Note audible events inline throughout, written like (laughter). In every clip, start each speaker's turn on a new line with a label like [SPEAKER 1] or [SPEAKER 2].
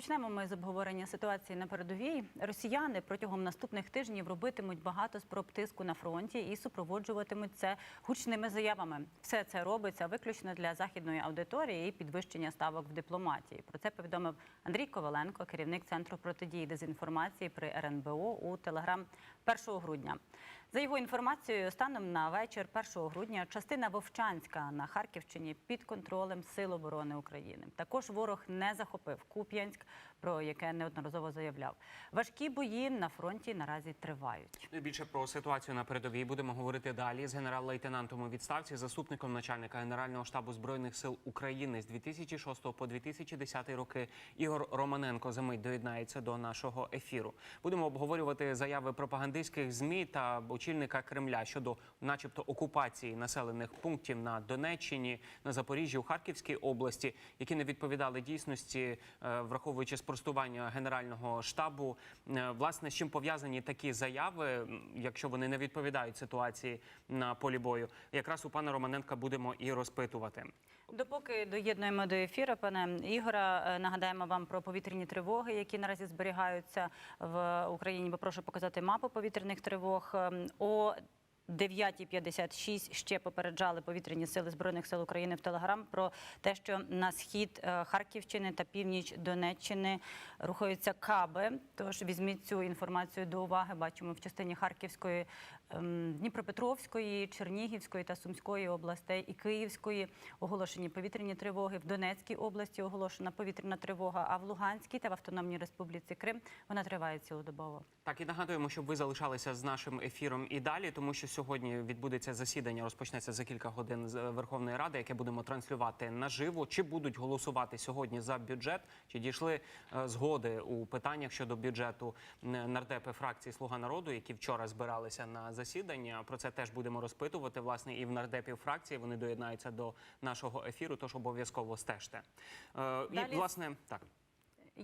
[SPEAKER 1] Розпочнемо ми з обговорення ситуації на передовій. Росіяни протягом наступних тижнів робитимуть багато спроб тиску на фронті і супроводжуватимуть це гучними заявами. Все це робиться виключно для західної аудиторії і підвищення ставок в дипломатії. Про це повідомив Андрій Коваленко, керівник центру протидії дезінформації при РНБО у Телеграм 1 грудня. За його інформацією, станом на вечір 1 грудня частина Вовчанська на Харківщині під контролем Сил оборони України. Також ворог не захопив Куп'янськ, про яке неодноразово заявляв. Важкі бої на фронті наразі тривають.
[SPEAKER 2] Ну Більше про ситуацію на передовій будемо говорити далі з генерал-лейтенантом у відставці, заступником начальника Генерального штабу збройних сил України з 2006 по 2010 роки. Ігор Романенко за мить доєднається до нашого ефіру. Будемо обговорювати заяви пропагандистських змі та очільника Кремля щодо, начебто, окупації населених пунктів на Донеччині, на Запоріжжі, у Харківській області, які не відповідали дійсності, е, враховуючи спростування Генерального штабу. Е, Власне, з чим пов'язані такі заяви, якщо вони не відповідають ситуації на полі бою, якраз у пана Романенка будемо і розпитувати.
[SPEAKER 1] Допоки доєднуємо до ефіру, пане Ігора, е, нагадаємо вам про повітряні тривоги, які наразі зберігаються в Україні. Попрошу показати мапу повітряних тривог. Ем, О 9.56 ще попереджали повітряні сили збройних сил України в Телеграм про те, що на схід е, Харківщини та північ Донеччини рухаються каби. Тож візьміть цю інформацію до уваги. Бачимо в частині Харківської, ем, Дніпропетровської, Чернігівської та Сумської областей і Київської оголошені повітряні тривоги. В Донецькій області оголошена повітряна тривога. А в Луганській та в Автономній Республіці Крим вона триває цілодобово.
[SPEAKER 2] Так і нагадуємо, щоб ви залишалися з нашим ефіром і далі, тому що сьогодні відбудеться засідання, розпочнеться за кілька годин з Верховної Ради, яке будемо транслювати наживо. Чи будуть голосувати сьогодні за бюджет? Чи дійшли е, згоди у питаннях щодо бюджету нардепи фракції Слуга народу, які вчора збиралися на засідання? Про це теж будемо розпитувати. Власне, і в нардепів фракції вони доєднаються до нашого ефіру. Тож обов'язково стежте. Е, І власне так.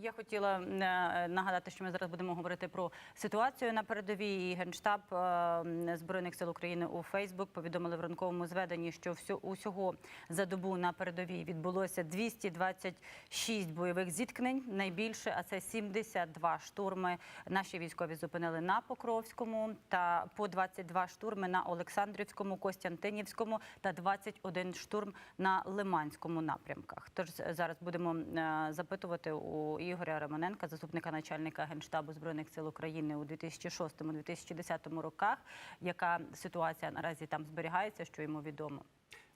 [SPEAKER 1] Я хотіла е, нагадати, що ми зараз будемо говорити про ситуацію на передовій. І Генштаб е, збройних сил України у Фейсбук повідомили в ранковому зведенні, що усього за добу на передовій відбулося 226 бойових зіткнень. Найбільше, а це 72 штурми. Наші військові зупинили на Покровському та по 22 штурми на Олександрівському, Костянтинівському та 21 штурм на Лиманському напрямках. Тож зараз будемо е, запитувати у Ігоря Романенка, заступника начальника генштабу збройних сил України у 2006-2010 роках, яка ситуація наразі там зберігається, що йому відомо.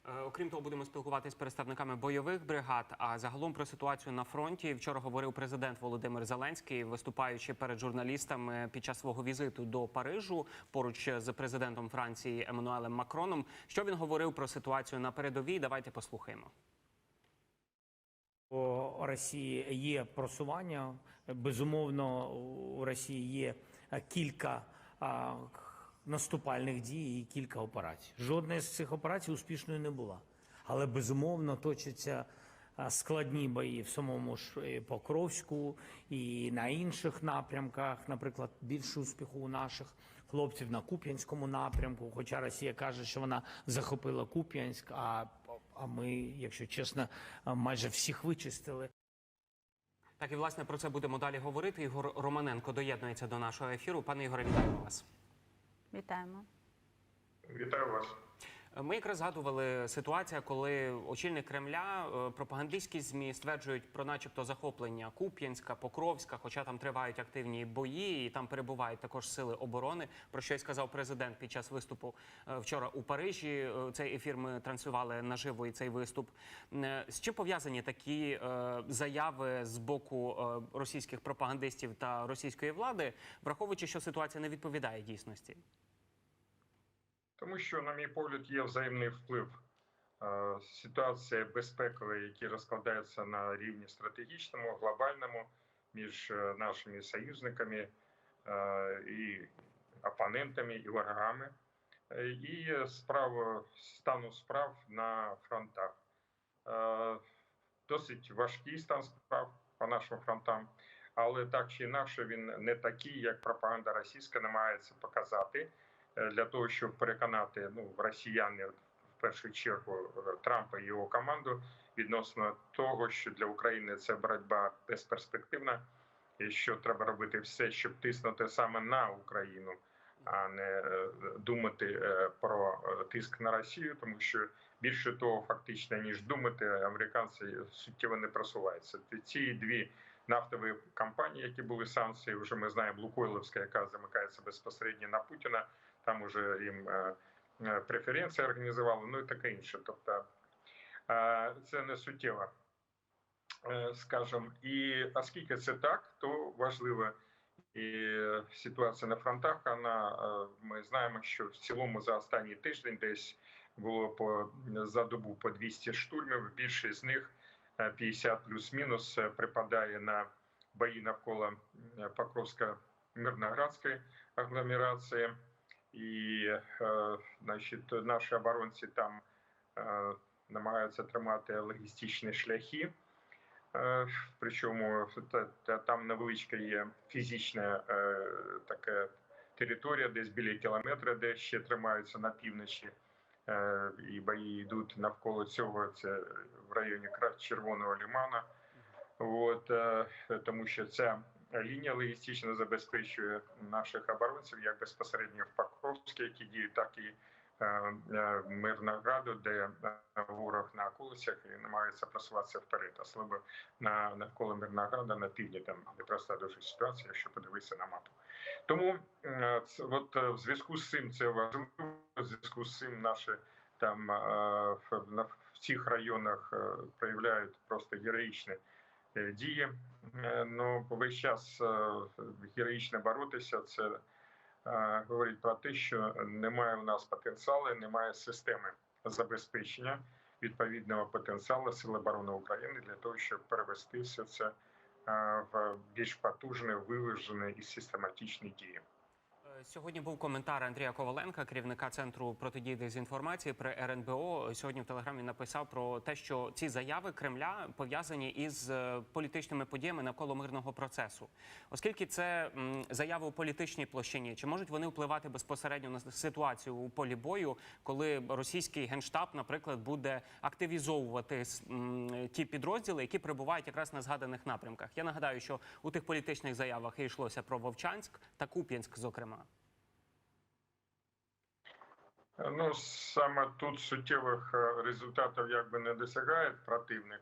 [SPEAKER 2] Е, Окрім того, будемо спілкуватися з представниками бойових бригад. А загалом про ситуацію на фронті вчора говорив президент Володимир Зеленський, виступаючи перед журналістами під час свого візиту до Парижу поруч з президентом Франції Еммануелем Макроном. Що він говорив про ситуацію на передовій? Давайте послухаємо.
[SPEAKER 3] У Росії є просування. Безумовно, у Росії є кілька наступальних дій і кілька операцій. Жодна з цих операцій успішною не була. Але безумовно точаться складні бої в самому ж е, Покровську і на інших напрямках. Наприклад, більше успіху у наших хлопців на Куп'янському напрямку. Хоча Росія каже, що вона захопила Куп'янськ, а, а ми, якщо чесно, майже всіх вичистили.
[SPEAKER 2] Так і власне про це будемо далі говорити. Ігор Романенко доєднується до нашого ефіру. Пане Ігоре, вітаємо вас.
[SPEAKER 1] Вітаємо.
[SPEAKER 4] Вітаю вас.
[SPEAKER 2] Ми якраз згадували ситуація, коли очільник Кремля е, пропагандистські змі стверджують про, начебто, захоплення Куп'янська, Покровська, хоча там тривають активні бої, і там перебувають також сили оборони. Про що й сказав президент під час виступу е, вчора у Парижі. Е, Цей ефір ми транслювали наживо і цей виступ. З чим пов'язані такі заяви з боку російських пропагандистів та російської влади, враховуючи, що ситуація не відповідає дійсності?
[SPEAKER 4] Тому що, на мій погляд, є взаємний вплив. Е, Ситуація безпекова, які розкладаються на рівні стратегічному, глобальному між е, нашими союзниками е, і опонентами і ворогами, і справа стану справ на фронтах. Досить важкий стан справ по нашим фронтам, але так чи інакше він не такий, як пропаганда російська намагається показати. Е, для того, щоб переконати ну, росіяни в першу чергу е, Трампа і його команду відносно того, що для України це боротьба безперспективна, і що треба робити все, щоб тиснути саме на Україну, а не е, думати про тиск на Росію, тому що більше того, фактично ніж думати, американці суттєво не просуваються. Ці дві нафтові компанії, які були санкції, вже ми знаємо Лукойловська, яка замикається безпосередньо на Путіна. Там уже їм е, е, преференції організували, ну і таке інше. Тобто е, це не суттєво, е, скажімо. І оскільки це так, то важливо і ситуація на фронтах. Вона е, ми знаємо, що в цілому за останній тиждень десь було по за добу по 200 штурмів. Більшість з них е, 50 плюс-мінус е, припадає на бої навколо е, Покровська мирноградської агломерації, і е, значить, наші оборонці там е, намагаються тримати логістичні шляхи. Е, Причому та- та- там невеличка є фізична е, така територія, десь біля кілометра, де ще тримаються на півночі, е, і бої йдуть навколо цього. Це в районі Червоного лимана. От, тому що ця лінія логістично забезпечує наших оборонців як безпосередньо в Покровській, які діють, так і е, е, Мирнограду, де е, ворог на околицях і намагається просуватися вперед. Особливо на навколо Мирнограда на півдні там непроста дуже ситуація, якщо подивитися на мапу. Тому це- от в зв'язку з цим це важливо. В зв'язку з цим наші там в, цих районах проявляють просто героїчні е, дії. Е, Ну весь час е, героїчно боротися. Це е, говорить про те, що немає у нас потенціалу, немає системи забезпечення відповідного потенціалу Сили оборони України для того, щоб перевести все це е, в більш потужні, виважені і систематичні дії.
[SPEAKER 2] Сьогодні був коментар Андрія Коваленка, керівника центру протидії дезінформації при РНБО. Сьогодні в телеграмі написав про те, що ці заяви Кремля пов'язані із е, політичними подіями навколо мирного процесу, оскільки це заяви у політичній площині, чи можуть вони впливати безпосередньо на ситуацію у полі бою, коли російський генштаб, наприклад, буде активізовувати ті підрозділи, які перебувають якраз на згаданих напрямках? Я нагадаю, що у тих політичних заявах і йшлося про Вовчанськ та Куп'янськ, зокрема.
[SPEAKER 4] Ну саме тут суттєвих е, результатів якби не досягає противник.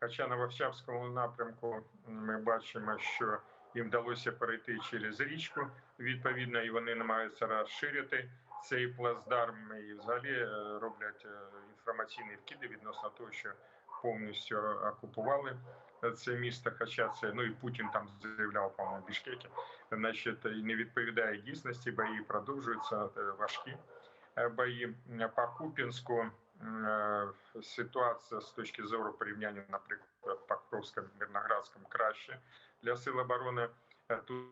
[SPEAKER 4] Хоча на Вовчавському напрямку ми бачимо, що їм вдалося перейти через річку, відповідно, і вони намагаються розширити цей плацдарм і взагалі е, роблять е, інформаційні вкиди відносно того, що повністю окупували це місто. Хоча це ну і Путін там заявляв по-моєму, Бішкекі, значить, не відповідає дійсності, бої продовжуються важкі бої Е, по Купінську. е, Ситуація з точки зору порівняння, наприклад, Покровським Мирноградським краще для сил оборони. Е, Тут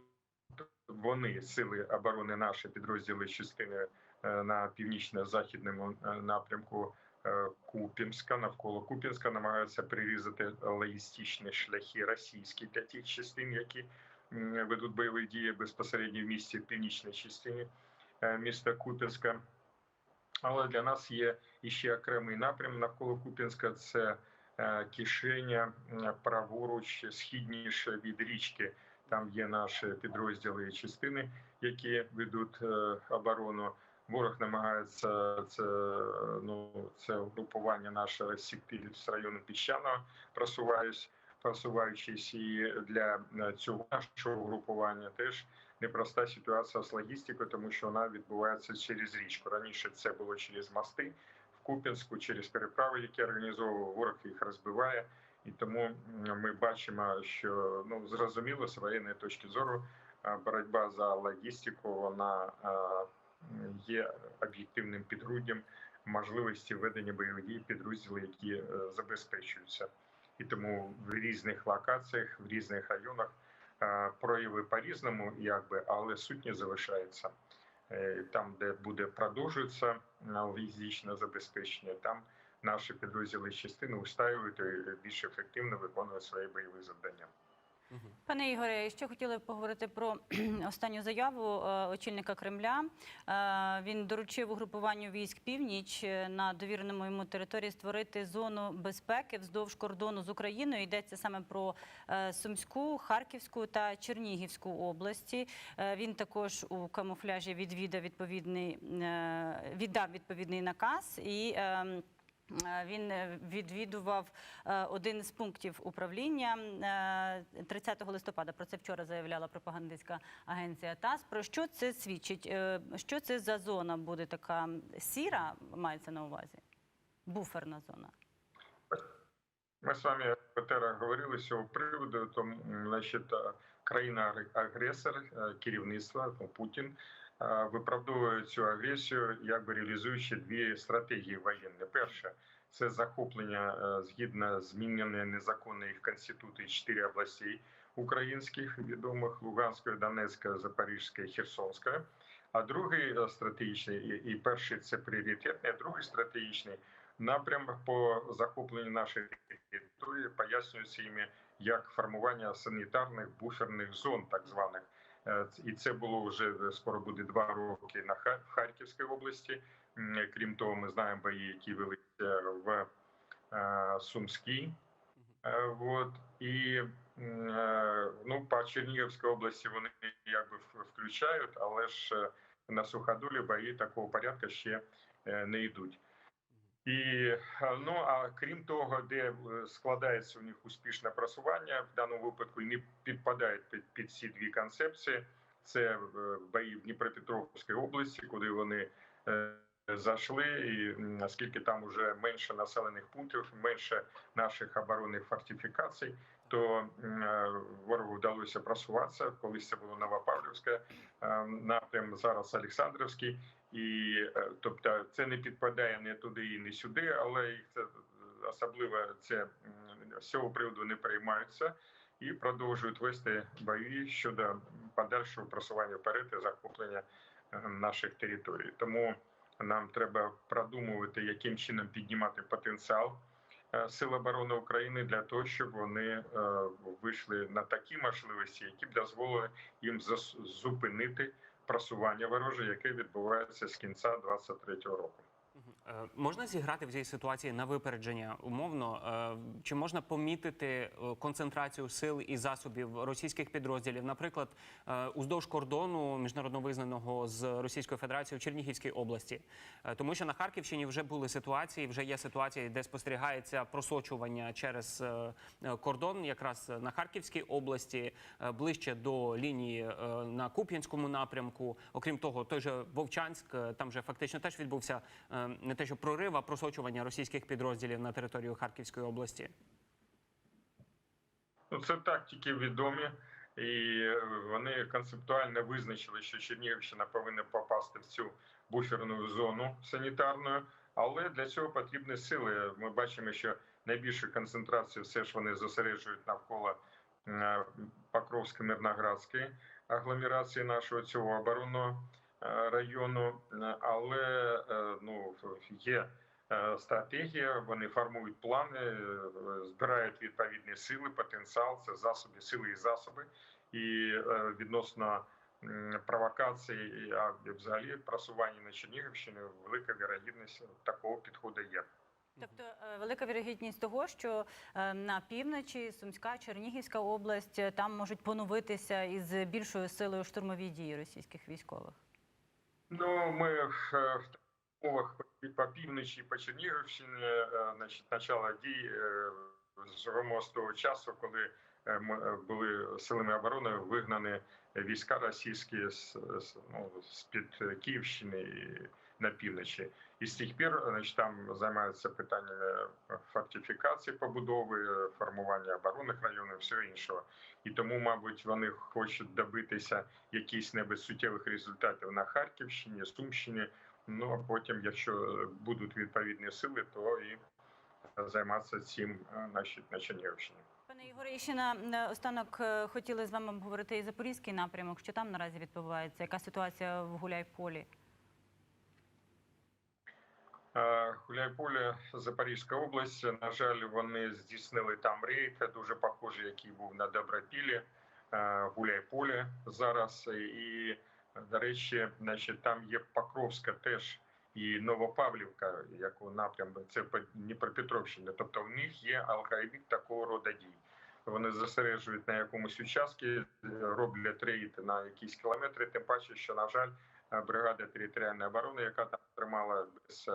[SPEAKER 4] вони сили оборони, наші підрозділи частини е, на північно-західному е, напрямку е, Купінська, навколо Купінська намагаються прирізати логістичні шляхи російські для тих частин, які ведуть бойові дії безпосередньо в місті в північній частині міста Купінська. Але для нас є іще окремий напрям навколо Купінська. Це е, кишеня праворуч, східніше від річки. Там є наші підрозділи і частини, які ведуть е, оборону. Ворог намагається це ну це угрупування наше розсікти з району піщаного, просуваючись, просуваючись і для е, цього нашого угрупування теж непроста ситуація з логістикою, тому що вона відбувається через річку. Раніше це було через мости в Куп'янську, через переправи, які організовував ворог їх розбиває. І тому ми бачимо, що ну зрозуміло з воєнної точки зору боротьба за логістику вона є об'єктивним підґрунтям можливості ведення бойових дій підрозділів, які е, забезпечуються. І тому в різних локаціях, в різних районах е, прояви по-різному, якби, але сутність залишається. Е, Там, де буде продовжуватися е, логістичне забезпечення, там наші підрозділи частини устаюють і більш ефективно виконують свої бойові завдання.
[SPEAKER 1] Пане Ігоре, ще хотіли поговорити про (clears throat) останню заяву е, очільника Кремля. Е, Він доручив угрупуванню військ північ на довіреному йому території створити зону безпеки вздовж кордону з Україною. Йдеться саме про е, Сумську, Харківську та Чернігівську області. Він також у камуфляжі відвідав відповідний віддав відповідний наказ і. Е, Він е, відвідував е, один з пунктів управління е, 30 листопада. Про це вчора заявляла пропагандистська агенція ТАСС. Про що це свідчить? Що це за зона буде така сіра, мається на увазі? Буферна зона.
[SPEAKER 4] Ми з вами Петера говорили з цього приводу. Тому, значить, країна-агресор, е, керівництво ну, Путін виправдовує цю агресію, якби реалізуючи дві стратегії воєнні. Перше це захоплення е, згідно зміненої незаконної конституції чотири областей українських відомих Луганської, Донецької, Запорізької, Херсонської. А другий е, стратегічний і, і перший це пріоритетний, а другий стратегічний напрям по захопленню нашої території пояснюється іми як формування санітарних буферних зон, так званих. Е, І це було вже скоро буде два роки на Ха- Харківській області. Крім того, ми знаємо бої, які велися в е, Сумській. Е, Вот. І е, ну, по Чернігівській області вони якби включають, але ж е, на суходолі бої такого порядку ще е, не йдуть. І е, ну а крім того, де е, складається у них успішне просування, в даному випадку і не підпадають під, під ці дві концепції. Це е, бої в Дніпропетровській області, куди вони е, зайшли, і наскільки там вже менше населених пунктів, менше наших оборонних фортифікацій, то е, ворогу вдалося просуватися. Колись це було Новопавлівське е, напрям, зараз Олександрівський. І е, тобто це не підпадає не туди і не сюди, але їх це особливо це з цього приводу не переймаються і продовжують вести бої щодо подальшого просування вперед і захоплення наших територій. Тому нам треба продумувати, яким чином піднімати потенціал Сил оборони України для того, щоб вони е, вийшли на такі можливості, які б дозволили їм зупинити просування вороже, яке відбувається з кінця 23-го року.
[SPEAKER 2] Е, Можна зіграти в цій ситуації на випередження умовно? Е, Чи можна помітити е, концентрацію сил і засобів російських підрозділів, наприклад, уздовж кордону міжнародно визнаного з Російською Федерацією в Чернігівській області? Тому що на Харківщині вже були ситуації, вже є ситуації, де спостерігається просочування через кордон, якраз на Харківській області, ближче до лінії на Куп'янському напрямку. Окрім того, той же Вовчанськ, там же фактично теж відбувся не те, що прорив, а просочування російських підрозділів на територію Харківської області.
[SPEAKER 4] Ну, це тактики відомі, і е, вони концептуально визначили, що Чернігівщина повинна попасти в цю буферну зону санітарну, але для цього потрібні сили. Ми бачимо, що найбільшу концентрацію все ж вони зосереджують навколо е, Покровської Мирноградської агломерації нашого цього оборонного району. Е, Але е, ну є е, стратегія, вони формують плани, е, збирають відповідні сили, потенціал, це засоби, сили і засоби, і е, відносно м, провокацій, а взагалі просування на Чернігівщині велика вірогідність такого підходу є.
[SPEAKER 1] Тобто е, велика вірогідність того, що е, на півночі Сумська, Чернігівська область е, там можуть поновитися із більшою силою штурмові дії російських військових.
[SPEAKER 4] Ну, ми в умовах по півночі, по Чернігівщині, е, значить, начало дій з того часу, коли е, були силами оборони вигнані війська російські з, з, ну, з-під Київщини і на півночі. І з тих пір значить, там займаються питаннями фортифікації побудови, формування оборонних районів, всього іншого. І тому, мабуть, вони хочуть добитися якихось небудь суттєвих результатів на Харківщині, Сумщині. Ну а потім, якщо будуть відповідні сили, то і займатися цим е, значить, на Чернігівщині.
[SPEAKER 1] Пане Ігоре, ще на на останок е, хотіли з вами обговорити і запорізький напрямок. Що там наразі відбувається? Яка ситуація в Гуляйполі?
[SPEAKER 4] Гуляйполе, Запорізька область. На жаль, вони здійснили там рейд, дуже похожий, який був на Добропілі. Гуляйполе зараз. І, до речі, значить, там є Покровська теж і Новопавлівка, як у напрямку, це по Дніпропетровщині. Тобто в них є алгоритм такого роду дій. Вони зосереджують на якомусь участку, роблять рейд на якісь кілометри. Тим паче, що на жаль, бригада територіальної оборони, яка там тримала без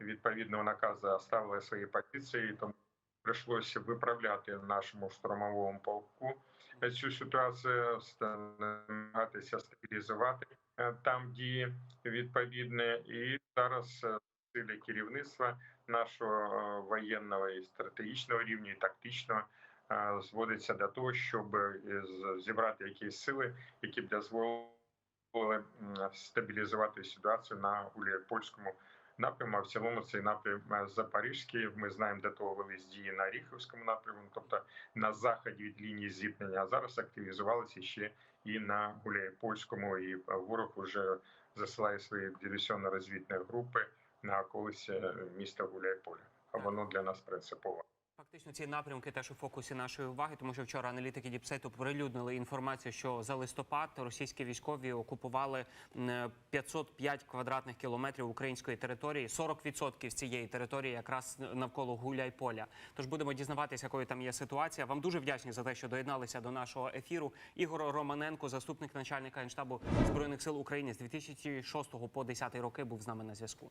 [SPEAKER 4] відповідного наказу, оставила свої позиції, тому прийшлося виправляти нашому штурмовому полку цю ситуацію, намагатися стабілізувати е, там дії відповідне, і зараз е, сили керівництва нашого е, воєнного і стратегічного рівня, і тактичного зводиться до того, щоб зібрати якісь сили, які б дозволили стабілізувати ситуацію на Гуляйпольському напряму. А в цілому цей напрям е, Запорізький. Ми знаємо, до того велись дії на Ріхівському напрямку, тобто на заході від лінії зіткнення. А зараз активізувалися ще і на Гуляйпольському, і е, ворог вже засилає свої диверсійно-розвідні групи на околиці е, міста Гуляйполя. А воно для нас принципово.
[SPEAKER 2] Фактично, ці напрямки теж у фокусі нашої уваги, тому що вчора аналітики Діпсейту прилюднили інформацію, що за листопад російські військові окупували м, 505 квадратних кілометрів української території. 40% з цієї території якраз навколо Гуляйполя. Тож будемо дізнаватися, якою там є ситуація. Вам дуже вдячні за те, що доєдналися до нашого ефіру. Ігор Романенко, заступник начальника генштабу збройних сил України з 2006 по 2010 роки, був з нами на зв'язку.